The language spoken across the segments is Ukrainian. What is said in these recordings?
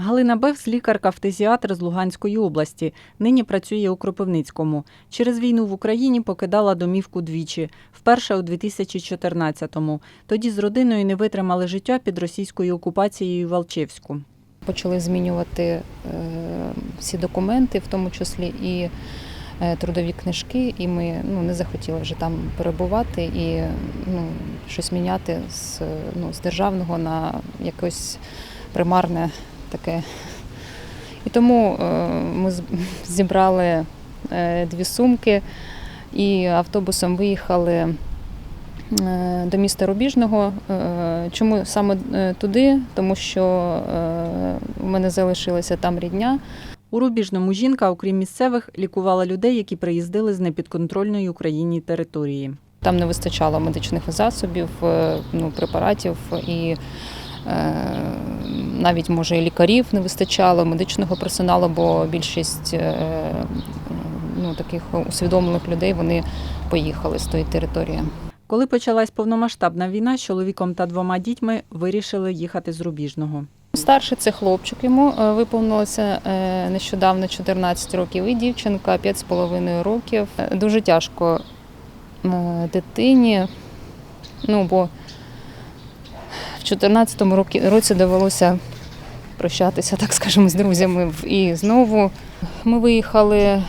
Галина Бевс – лікарка-фтезіатр з Луганської області. Нині працює у Кропивницькому. Через війну в Україні покидала домівку двічі. Вперше у 2014-му. Тоді з родиною не витримали життя під російською окупацією в Алчевську. Почали змінювати е, всі документи, в тому числі і е, трудові книжки, і ми ну, не захотіли вже там перебувати і ну, щось міняти з, ну, з державного на якось примарне таке. І тому е, ми зібрали е, дві сумки і автобусом виїхали е, до міста Рубіжного. Чому саме туди? Тому що у мене залишилася там рідня. У Рубіжному жінка, окрім місцевих, лікувала людей, які приїздили з непідконтрольної Україні території. Там не вистачало медичних засобів, ну, препаратів і навіть може і лікарів не вистачало, медичного персоналу, бо більшість е, ну, таких усвідомлених людей вони поїхали з тої території. Коли почалась повномасштабна війна, з чоловіком та двома дітьми вирішили їхати з Рубіжного. Старший це хлопчик, йому е, виповнилося е, нещодавно 14 років, і дівчинка 5,5 років. Е, Дуже тяжко е, дитині, ну бо в 14 році, довелося прощатися, так скажемо, з друзями. І знову ми виїхали е,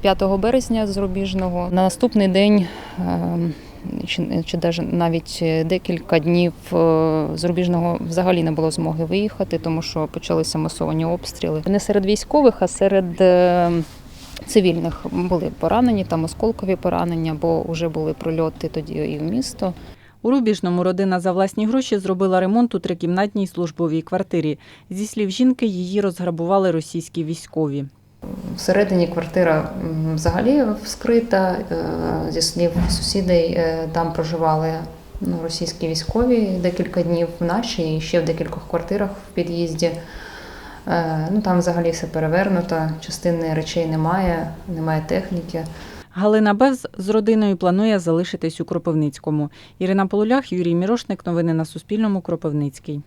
5 березня з Рубіжного. На наступний день. е, чи, навіть декілька днів е, з Рубіжного взагалі не було змоги виїхати, тому що почалися масовані обстріли. Не серед військових, а серед е, цивільних були поранені, там осколкові поранення, бо вже були прильоти тоді і в місто. У Рубіжному родина за власні гроші зробила ремонт у трикімнатній службовій квартирі. Зі слів жінки, її розграбували російські військові. Всередині квартира взагалі вскрита. Е, Зі слів сусідей, там проживали ну, російські військові декілька днів в нашій і ще в декількох квартирах в під'їзді. Е, Ну, там взагалі все перевернуто, частини речей немає, немає техніки. Галина Бевз з родиною планує залишитись у Кропивницькому. Ірина Полулях, Юрій Мірошник. Новини на Суспільному. Кропивницький.